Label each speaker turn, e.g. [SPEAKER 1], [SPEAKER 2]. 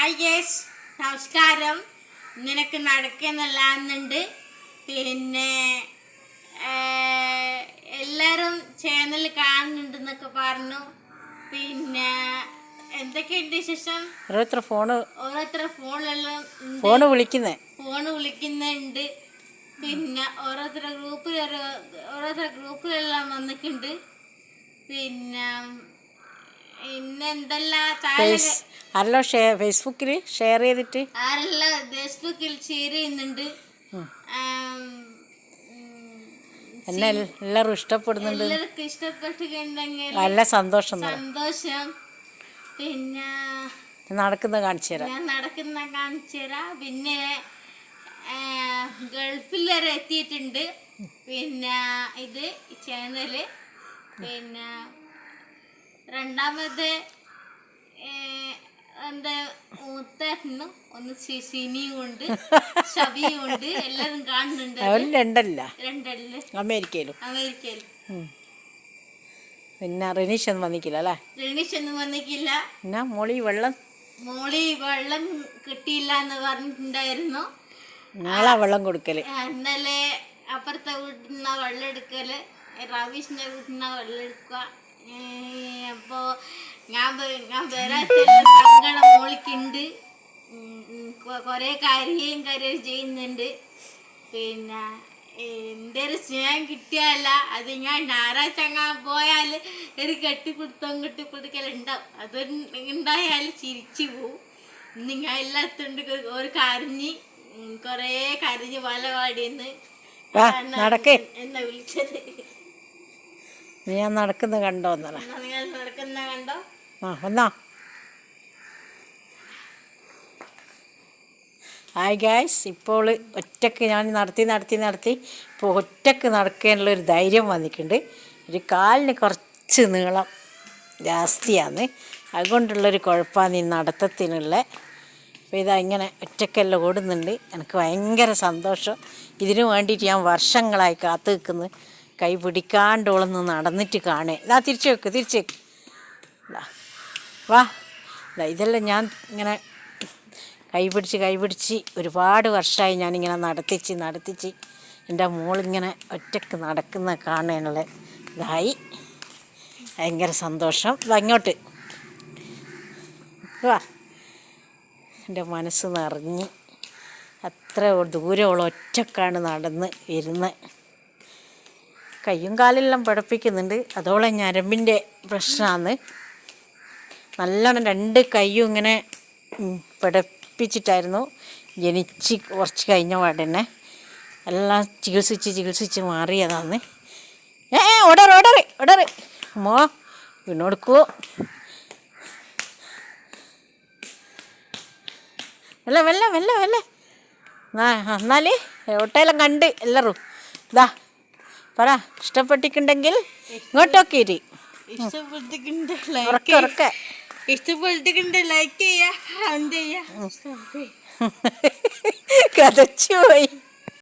[SPEAKER 1] Hi guys നമസ്കാരം. നിനക്ക് നടക്കുന്നില്ലാന്നുണ്ട്. പിന്നെ എല്ലാവരും ചേനൽ കാണുന്നുണ്ടെന്നൊക്കെ പറഞ്ഞു. പിന്നെ എന്തൊക്കെയുണ്ട് വിശേഷം?
[SPEAKER 2] ഓരോരുത്തർ ഫോണ്
[SPEAKER 1] ഓരോരുത്തർ ഫോണെല്ലാം ഫോൺ
[SPEAKER 2] ഫോണ് വിളിക്കുന്നേ.
[SPEAKER 1] ഫോണ് വിളിക്കുന്നുണ്ട്. പിന്നെ ഓരോരുത്തര ഗ്രൂപ്പിൽ ഓരോരുത്തര ഗ്രൂപ്പിലെല്ലാം വന്നിട്ടുണ്ട്. പിന്നെ എന്തെല്ലാം താഴെ
[SPEAKER 2] ആരല്ലോ ഷെയർ ഫേസ്ബുക്കിൽ ഷെയർ ചെയ്തിട്ട്?
[SPEAKER 1] ആരെല്ലാം ഫേസ്ബുക്കിൽ ഷെയർ ചെയ്യുന്നുണ്ട്.
[SPEAKER 2] എന്നെ എല്ലാവരും ഇഷ്ടപ്പെടുന്നുണ്ട്. നല്ല സന്തോഷം
[SPEAKER 1] സന്തോഷം. പിന്നെ
[SPEAKER 2] നടക്കുന്ന കാണിച്ചു തരാം.
[SPEAKER 1] ഞാൻ നടക്കുന്ന കാണിച്ചു തരാം. പിന്നെ ഗൾഫിൽ വരെ എത്തിയിട്ടുണ്ട്. പിന്നെ ഇത് ചാനൽ. പിന്നെ രണ്ടാമത് മൂത്തേട്ടനും ഒന്ന് ഉണ്ട് ഷബിയും ഉണ്ട് കാണുന്നുണ്ട്.
[SPEAKER 2] അവൻ രണ്ടല്ല.
[SPEAKER 1] രണ്ടല്ലേ?
[SPEAKER 2] അമേരിക്കയിലും.
[SPEAKER 1] അമേരിക്കയിൽ.
[SPEAKER 2] പിന്നെ റിനീഷ് ഒന്നും വന്നിക്കില്ല അല്ലേ?
[SPEAKER 1] റിനീഷ് ഒന്നും വന്നിക്കില്ല.
[SPEAKER 2] എന്നാ മോളി വെള്ളം?
[SPEAKER 1] മോളി വെള്ളം കിട്ടിയില്ല എന്ന് പറഞ്ഞിട്ടുണ്ടായിരുന്നു.
[SPEAKER 2] നാളെ വെള്ളം കൊടുക്കൽ.
[SPEAKER 1] ആ, ഇന്നലെ അപ്പുറത്തെ വീട്ടിൽ നിന്നാ വെള്ളം എടുക്കൽ. റവീഷിന്റെ വീട്ടിൽ നിന്നാ വെള്ളം എടുക്കുക. അപ്പോ ഞാൻ ഞാൻ വരാത്തുള്ള സങ്കടം മോളിക്കുണ്ട്. കൊറേ കരയും കരയും ചെയ്യുന്നുണ്ട്. പിന്നെ എന്റെ ഒരു സ്നേഹം കിട്ടിയല്ല അത് ഞാൻ ഞായറാഴ്ച പോയാൽ ഒരു കെട്ടിപ്പിടുത്തം കെട്ടിപ്പിടിക്കലുണ്ടാവും. അത് ഉണ്ടായാൽ ചിരിച്ചു പോവും. ഇന്ന് ഞാൻ എല്ലാത്തുണ്ട് ഒരു കരഞ്ഞ് കൊറേ കരഞ്ഞ് പല
[SPEAKER 2] നടക്കേ.
[SPEAKER 1] എന്നെ വിളിച്ചത്.
[SPEAKER 2] ഞാൻ നടക്കുന്ന കണ്ടോ എന്നാ
[SPEAKER 1] നടക്കുന്ന കണ്ടോ?
[SPEAKER 2] ആ വന്നാ. ഹായ് ഗായ്സ് ഇപ്പോൾ ഒറ്റയ്ക്ക് ഞാൻ നടത്തി നടത്തി നടത്തി ഇപ്പോൾ ഒറ്റയ്ക്ക് നടക്കാനുള്ള ഒരു ധൈര്യം വന്നിട്ടുണ്ട്. ഒരു കാലിന് കുറച്ച് നീളം ജാസ്തിയാണ്. അതുകൊണ്ടുള്ളൊരു കുഴപ്പമാണ് ഈ നടത്തത്തിനുള്ള. അപ്പോൾ ഇതാ ഇങ്ങനെ ഒറ്റക്കെല്ലാം ഓടുന്നുണ്ട്. എനിക്ക് ഭയങ്കര സന്തോഷം. ഇതിനു വേണ്ടിയിട്ട് ഞാൻ വർഷങ്ങളായി കാത്തു നിൽക്കുന്നു. കൈ പിടിക്കാണ്ടോളൊന്ന് നടന്നിട്ട് കാണേ. ഇതാ തിരിച്ചു വെക്ക് തിരിച്ചു വെക്ക്. വാ. ഇതെല്ലാം ഞാൻ ഇങ്ങനെ കൈപിടിച്ച് കൈപിടിച്ച് ഒരുപാട് വർഷമായി ഞാനിങ്ങനെ നടത്തിച്ച് നടത്തിച്ച് എന്റെ മോളിങ്ങനെ ഒറ്റയ്ക്ക് നടക്കുന്ന കാണാനുള്ള ഇതായി. ഭയങ്കര സന്തോഷം. ഇതാ വാ. എന്റെ മനസ്സ് നിറഞ്ഞ് അത്ര ദൂരമുള്ള ഒറ്റക്കാണ് നടന്ന് ഇരുന്ന് കയ്യും കാലെല്ലാം പഠിപ്പിക്കുന്നുണ്ട് അതോളം ഞരമ്പിന്റെ പ്രശ്നമാണ്. നല്ലോണം രണ്ട് കൈയും ഇങ്ങനെ പിടപ്പിച്ചിട്ടായിരുന്നു. ജനിച്ച് കുറച്ച് കഴിഞ്ഞ പാടന്നെ എല്ലാം ചികിത്സിച്ച് ചികിത്സിച്ച് മാറിയതാണ്. ഏ ഓടർ ഓടർ ഓടർ അമ്മോ വീണോടുക്കൂ വെല്ല വെല്ല വെല്ല വെല്ല എന്നാൽ ഒട്ടയെല്ലാം കണ്ട് എല്ലാവരും ഇതാ പറ ഇഷ്ടപ്പെട്ടിട്ടുണ്ടെങ്കിൽ ഇങ്ങോട്ടൊക്കെ ഇരി. ഉറക്കെ ഉറക്കെ.
[SPEAKER 1] ഇഷ്ടപ്പെട്ടിട്ടുണ്ട് ലൈക്ക് ചെയ്യാ
[SPEAKER 2] കതച്ചു പോയി.